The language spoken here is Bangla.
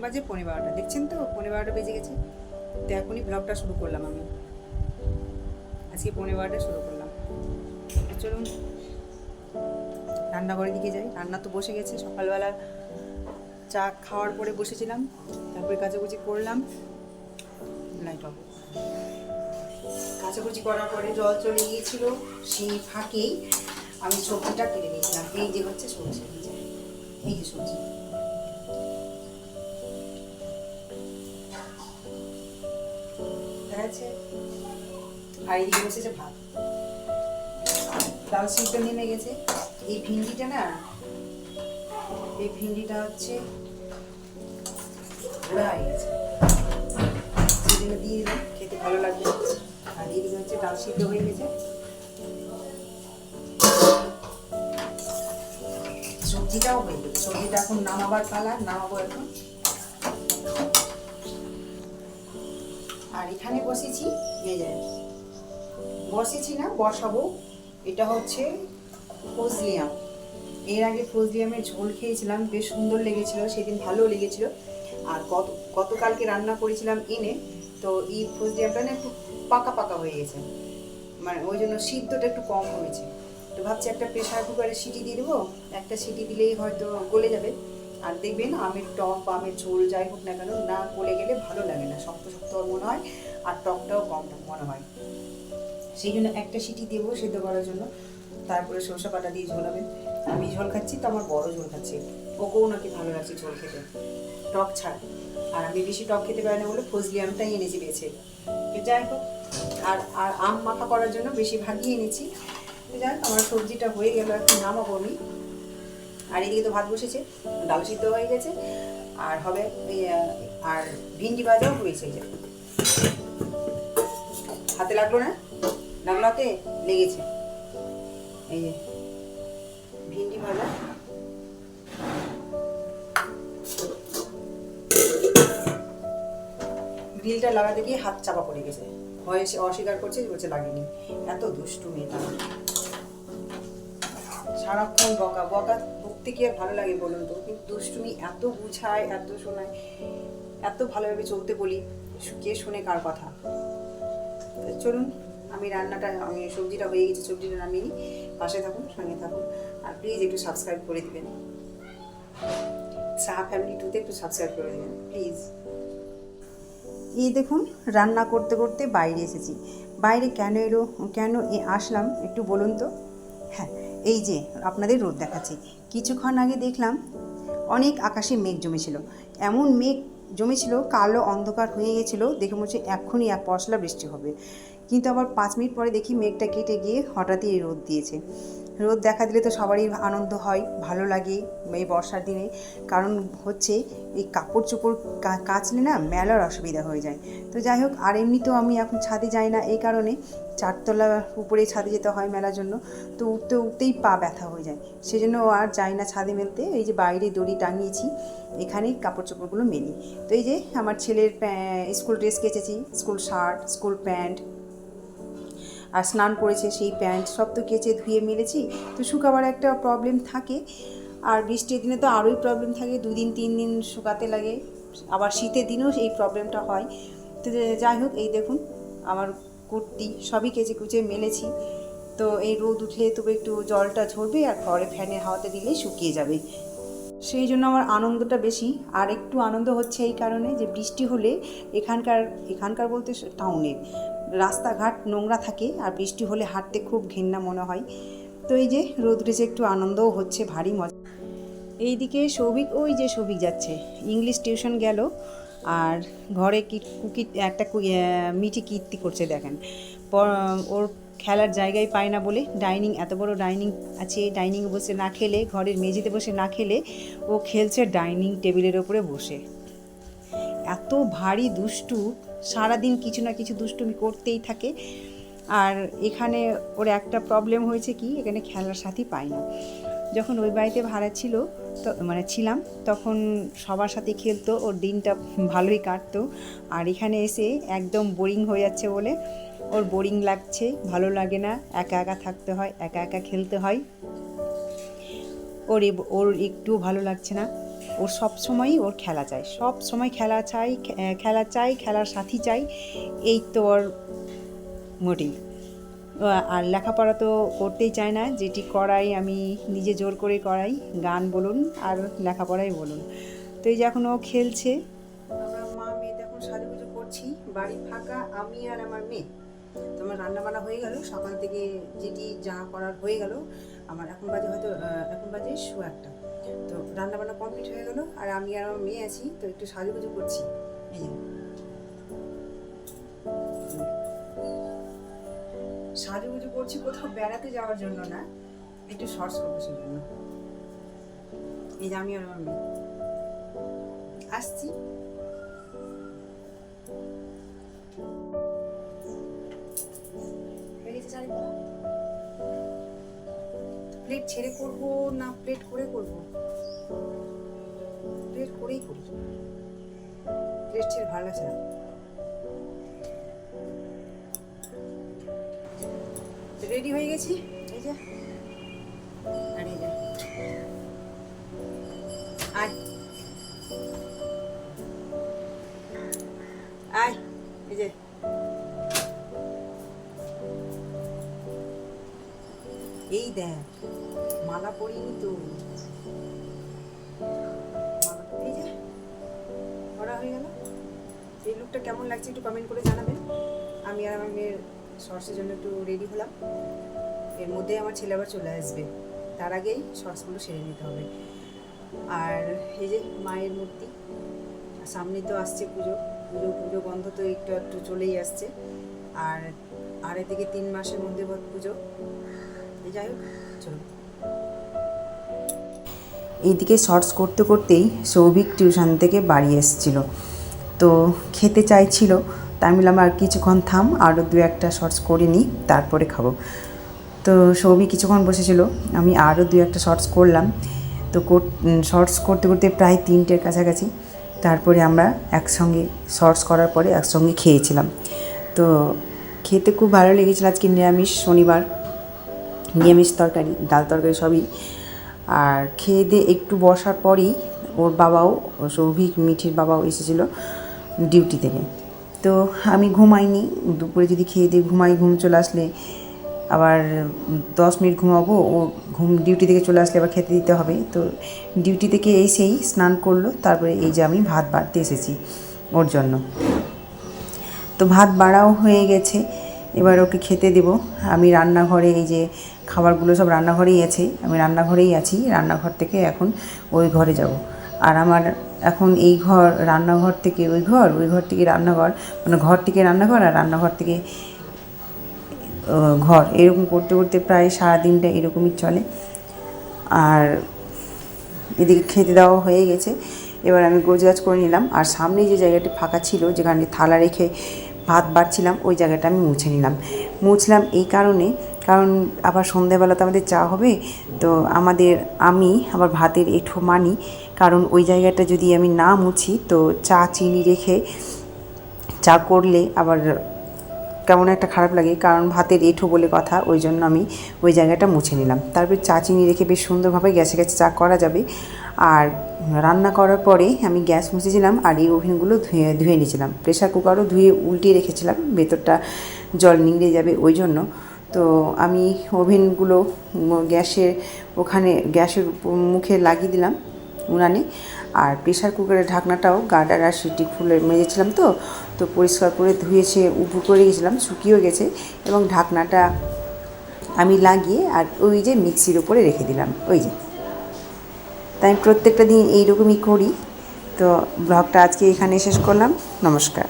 বাজে পনেরো বারোটা। দেখছেন তো? পনেরো বারোটা বেজে গেছে। তো এখনই ব্লগটা শুরু করলাম আমি। আজকে পনেরো বারোটা শুরু করলাম। চলুন, রান্নাঘরের দিকে যাই। রান্না তো বসে গেছে। সকালবেলা চা খাওয়ার পরে বসেছিলাম। তারপরে কাচাকুচি করলাম। লাইট অফ কাচাকুচি করার পরে জল চলে গিয়েছিল। সেই ফাঁকেই আমি সবজিটা কেটে নিয়েছিলাম। এই যে হচ্ছে সবজি। এই যে সবজি। যাচ্ছে আর এইদিকে বসেছে ভাত। ডাল সিদ্ধ নেমে গেছে। এই ভিন্ডিটা না, এই ভিন্ডিটা হচ্ছে ওরা হয়ে গেছে। দিয়ে দিলাম, খেতে ভালো লাগবে। আর এইদিকে হচ্ছে ডাল সিদ্ধ হয়ে গেছে। সবজিটাও হয়ে গেছে। সবজিটা এখন নামাবার পালা, নামাবো এখন। আর এখানে বসেছি যে, বসেছি না, বসাবো। এটা হচ্ছে ফজলিয়াম এর আগে ফজলিয়ামের ঝোল খেয়েছিলাম, বেশ সুন্দর লেগেছিল, সেদিন ভালো লেগেছিল। আর গত, গতকালকে রান্না করেছিলাম এনে, তো এই ফজলিয়ামটা না একটু পাকা পাকা হয়ে গেছে। মানে ওই জন্য সিদ্ধটা একটু কম হয়েছে। তো ভাবছি একটা প্রেশার কুকারে সিটি দিয়ে দেবো। একটা সিটি দিলেই হয়তো গলে যাবে। আর দেখবেন আমের টক বা আমের ঝোল যাই হোক না কেন না গলে গেলে ভালো লাগে না। শক্ত শক্ত মনে হয় আর টকটাও কম মনে হয়। সেই জন্য একটা সিটি দেবো সেদ্ধ করার জন্য। তারপরে সরষে বাটা দিয়ে ঝোল হবে। আমি ঝোল খাচ্ছি তো আমার বড় ঝোল খাচ্ছি। ওকেও নাকি ভালো লাগছে ঝোল খেতে। টক ছাড়। আর আমি বেশি টক খেতে পারি না বলে ফজলি আমটাই এনেছি বেছে। যাই হোক আর আর আম মাখা করার জন্য বেশি ভাগিয়ে এনেছি। যাই হোক, আমার সবজিটা হয়ে গেল এখন নামাবো আমি। আর এদিকে তো ভাত বসেছে, ডাল সিদ্ধ হয়ে গেছে, আর হবে আর ভিন্ডি ভাজাও হয়েছে যে। হাতে লাগল না? লাগল হাতে? লেগেছে। এই যে, ভিন্ডি ভাজা। গ্রিলটা লাগাতে গিয়ে হাত চাপা পড়ে গেছে। ভয়ে সে অস্বীকার করছে বলছে লাগেনি। এত দুষ্টু মেয়েটা সারাক্ষণ বকা বকা বকতে কি আর ভালো লাগে বলুন তো? কিন্তু দুষ্টুমি এত বুঝায়, এত শোনায়, এত ভালোভাবে চলতে বলি, কে শুনে কার কথা? চলুন, আমি রান্নাটা, আমি সবজিটা হয়ে গেছে, সবজিটা নামিয়ে নিই। পাশে থাকুন, সঙ্গে থাকুন, আর প্লিজ একটু সাবস্ক্রাইব করে দিবেন। সাহা ফ্যামিলি টুতে একটু সাবস্ক্রাইব করে দেবেন প্লিজ এই দেখুন, রান্না করতে করতে বাইরে এসেছি। বাইরে কেন এলো, কেন এ আসলাম, একটু বলুন তো? হ্যাঁ এই যে, আপনাদের রোদ দেখাচ্ছি। কিছুক্ষণ আগে দেখলাম অনেক আকাশে মেঘ জমেছিল। এমন মেঘ জমেছিল, কালো অন্ধকার হয়ে গেছিল, দেখে মনে হচ্ছে এক্ষুনি এক পশলা বৃষ্টি হবে। কিন্তু আবার পাঁচ মিনিট পরে দেখি মেঘটা কেটে গিয়ে হঠাৎই রোদ দিয়েছে। রোদ দেখা দিলে তো সবারই আনন্দ হয়, ভালো লাগে এই বর্ষার দিনে। কারণ হচ্ছে এই কাপড় চোপড় কাচলে না মেলার অসুবিধা হয়ে যায়। তো যাই হোক, আর এমনিতেও আমি এখন ছাদে যাই না এই কারণে। চারতলা উপরে ছাদে যেতে হয় মেলার জন্য, তো উঠতে উঠতেই পা ব্যথা হয়ে যায়। সেজন্য আর যাই না ছাদে মেলতে। এই যে বাইরে দড়ি টাঙিয়েছি এখানেই কাপড় চোপড়গুলো মেলি। তো এই যে আমার ছেলের স্কুল ড্রেস কেচেছি, স্কুল শার্ট, স্কুল প্যান্ট, আর স্নান করেছে সেই প্যান্ট, সব তো কেচে ধুয়ে মেলেছি। তো শুকাবার একটা প্রবলেম থাকে, আর বৃষ্টির দিনে তো আরোই প্রবলেম থাকে, দুদিন তিন দিন শুকাতে লাগে। আবার শীতের দিনেও এই প্রবলেমটা হয়। তো যাই হোক, এই দেখুন, আমার কুর্তি সবই কেচে কুচে মেলেছি। তো এই রোদ উঠলে তবে একটু জলটা ঝরবে আর ঘরে ফ্যানের হাওয়াতে দিলেই শুকিয়ে যাবে। সেই জন্য আমার আনন্দটা বেশি। আর একটু আনন্দ হচ্ছে এই কারণে যে বৃষ্টি হলে এখানকার এখানকার বলতে টাউনের রাস্তাঘাট নোংরা থাকে আর বৃষ্টি হলে হাঁটতে খুব ঘেন্না মনে হয়। তো এই যে রোদ উঠেছে একটু আনন্দও হচ্ছে, ভারী মজা। এইদিকে সৌভিক, ওই যে সৌভিক যাচ্ছে। ইংলিশ টিউশন গেল। আর ঘরে কি কুকি, একটা মিটি কীর্তি করছে দেখেন। ওর খেলার জায়গায় পায় না বলে ডাইনিং, এত বড় ডাইনিং আছে ডাইনিংয়ে বসে না খেলে, ঘরের মেঝেতে বসে না খেলে, ও খেলছে ডাইনিং টেবিলের ওপরে বসে। এত ভারী দুষ্টু, সারাদিন কিছু না কিছু দুষ্টুমি করতেই থাকে। আর এখানে ওর একটা প্রবলেম হয়েছে কি, এখানে খেলার সাথী পায় না। যখন ওই বাড়িতে ভাড়া ছিল, তো মানে ছিলাম, তখন সবার সাথে খেলতো, ওর দিনটা ভালোই কাটতো। আর এখানে এসে একদম বোরিং হয়ে যাচ্ছে বলে ওর বোরিং লাগছে, ভালো লাগে না, একা একা থাকতে হয়, একা একা খেলতে হয়। ওর ওর একটুও ভালো লাগছে না। ওর সব সময়ই ওর খেলা চাই, সব সময় খেলা চাই খেলা চাই, খেলার সাথী চাই, এই তো ওর মোটিভ আর লেখাপড়া তো করতেই চায় না। যেটি করাই আমি নিজে জোর করে করাই, গান বলুন আর লেখাপড়াই বলুন। তো এই যে এখন ও খেলছে। আমরা মা মেয়ে এখন সাজুগুজু করছি। বাড়ি ফাঁকা, আমি আর আমার মেয়ে। তো আমার রান্না বান্না হয়ে গেল। সকাল থেকে যেটি যা করার হয়ে গেল। আমার এখন বাজে হয়তো এখন বাজে শো একটা। তো রান্না বান্না কমপ্লিট হয়ে গেল আর আমি আর আমার মেয়ে আছি। তো একটু সাজুগুজু করছি। এই সাজুগুজু করছি কোথাও বেড়াতে যাওয়ার জন্য না, একটু শর্টস করব জন্য এই যে আমি আর আমার মেয়ে। আসছি। প্লেট ছেড়ে করব না প্লেট করে করব প্লেট করেই করি প্লেট ছেড়ে ভালো লাগছে না। রেডি হয়ে গেছি? এই যে। এই আয়। আয়, এই যে। এই দেখ, মালা পরিনি তো। এই যে পড়া হয়ে গেল। এই লুকটা কেমন লাগছে একটু কমেন্ট করে জানাবেন। আমি আর আমার মেয়ের শর্টসের জন্য একটু রেডি হলাম। এর মধ্যে আমার ছেলে আবার চলে আসবে। তার আগেই শর্টসগুলো সেরে নিতে হবে। আর এই যে মায়ের মূর্তি সামনে তো আসছে পুজো। পুজো পুজো বন্ধ তো একটু একটু চলেই আসছে। আর আর থেকে তিন মাসের মধ্যে বোধ পুজো। যাই হোক চলো এইদিকে শর্টস করতে করতেই সৌভিক টিউশন থেকে বাড়ি এসেছিল। তো খেতে চাইছিল। তাই আমি বললাম আর কিছুক্ষণ থাম, আরও দু একটা শর্টস করে নিই, তারপরে খাব। তো সৌভিক কিছুক্ষণ বসেছিল, আমি আরও দু একটা শর্টস করলাম। তো শর্টস করতে করতে প্রায় তিনটের কাছাকাছি। তারপরে আমরা একসঙ্গে শর্টস করার পরে একসঙ্গে খেয়েছিলাম। তো খেতে খুব ভালো লেগেছিল আজকে নিরামিষ, শনিবার, নিরামিষ তরকারি, ডাল তরকারি সবই। আর খেয়ে দিয়ে একটু বসার পরেই ওর বাবাও, সৌভিক মিঠির বাবাও এসেছিল ডিউটি থেকে। তো আমি ঘুমাইনি, দুপুরে যদি খেয়ে দিয়ে ঘুমাই, ঘুম চলে আসলে আবার দশ মিনিট ঘুমাবো, ও ঘুম ডিউটি থেকে চলে আসলে আবার খেতে দিতে হবে। তো ডিউটি থেকে এসেই স্নান করল, তারপরে এই যে আমি ভাত বাড়তে এসেছি ওর জন্য। তো ভাত বাড়াও হয়ে গেছে, এবার ওকে খেতে দেব। আমি রান্নাঘরে এই যে খাবারগুলো সব রান্নাঘরেই আছে, আমি রান্নাঘরেই আছি, রান্নাঘর থেকে এখন ওই ঘরে যাব। আর আমার এখন এই ঘর রান্নাঘর থেকে ওই ঘর ওই ঘর থেকে রান্নাঘর মানে ঘর থেকে রান্নাঘর আর রান্নাঘর থেকে ঘর। এরকম করতে করতে প্রায় সারা দিনটা এরকমই চলে। আর এদিকে খেতে দেওয়া হয়ে গেছে। এবার আমি গোছগাছ করে নিলাম। আর সামনে যে জায়গাটি ফাঁকা ছিল, যেখানে থালা রেখে ভাত বাড়ছিলাম, ওই জায়গাটা আমি মুছে নিলাম। মুছলাম এই কারণে কারণ আবার সন্ধ্যাবেলা তো আমাদের চা হবে, তো আমাদের আমি আবার ভাতের এঁঠো মানি, কারণ ওই জায়গাটা যদি আমি না মুছি, তো চা চিনি রেখে চা করলে আবার কেমন একটা খারাপ লাগে, কারণ ভাতের এঁঠো বলে কথা, ওই জন্য আমি ওই জায়গাটা মুছে নিলাম। তারপর চা চিনি রেখে বেশ সুন্দরভাবে গ্যাসে গ্যাসে চা করা যাবে। আর রান্না করার পরে আমি গ্যাস মুছেছিলাম আর এই ওভেনগুলো ধুয়ে ধুয়ে নিয়েছিলাম। প্রেশার কুকারও ধুয়ে উল্টিয়ে রেখেছিলাম, ভেতরটা জল নিংড়ে যাবে ওই জন্য। তো আমি ওভেনগুলো গ্যাসের ওখানে, গ্যাসের মুখে লাগিয়ে দিলাম উনানে। আর প্রেশার কুকারের ঢাকনাটাও গার্ডার আর সিটি খুলে মেজেছিলাম তো তো পরিষ্কার করে ধুয়েছে উপুর করে গেছিলাম, শুকিয়েও গেছে এবং ঢাকনাটা আমি লাগিয়ে আর ওই যে মিক্সির ওপরে রেখে দিলাম, ওই যে। তাই আমি প্রত্যেকটা দিন এইরকমই করি। তো ব্লগটা আজকে এখানে শেষ করলাম। নমস্কার।